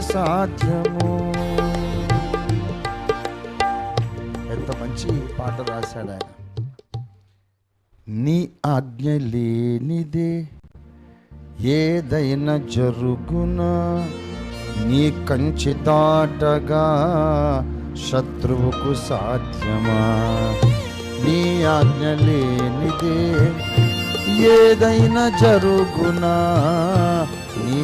సాధ్యము. ఎంత మంచి పాట రాశాడు ఆయన. నీ ఆజ్ఞ లేనిదే ఏదైనా జరుగునా? నీ కంచి దాటగా శత్రువుకు సాధ్యమా? నీ ఆజ్ఞ లేనిదే ఏదైనా జరుగునా?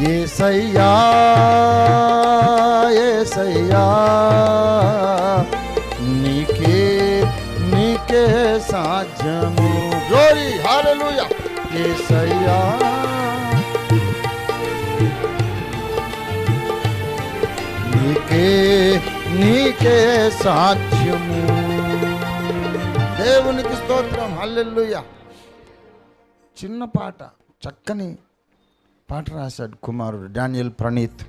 ఏసయ్యా ఏసయ్యా నీకే నీకే సాధ్యము. Glory hallelujah Yesayya. నీకే నీకే సాధ్యము. దేవునికి స్తోత్రం. హల్లెలూయా చిన్న పాట చక్కని పాట రాశాడు కుమారుడు డానియల్ ప్రణీత్.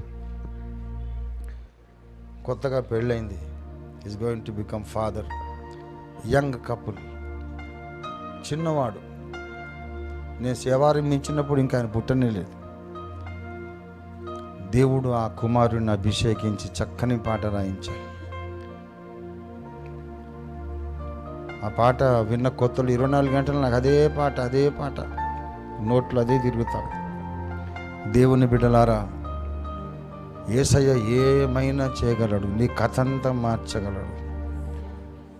కొత్తగా పెళ్ళైంది. Is going to become father young couple చిన్నవాడు. నేను సేవారంభించినప్పుడు ఇంకా ఆయన పుట్టనే లేదు. దేవుడు ఆ కుమారుడిని అభిషేకించి చక్కని పాట రాయించాడు. ఆ పాట విన్న కొత్తలు ఇరవై నాలుగు గంటలు నాకు అదే పాట అదే పాట. నోట్లో అదే తిరుగుతాడు. దేవుని బిడ్డలారా ఏసయ్య ఏమైనా చేయగలడు? నీ కథంతా మార్చగలడు.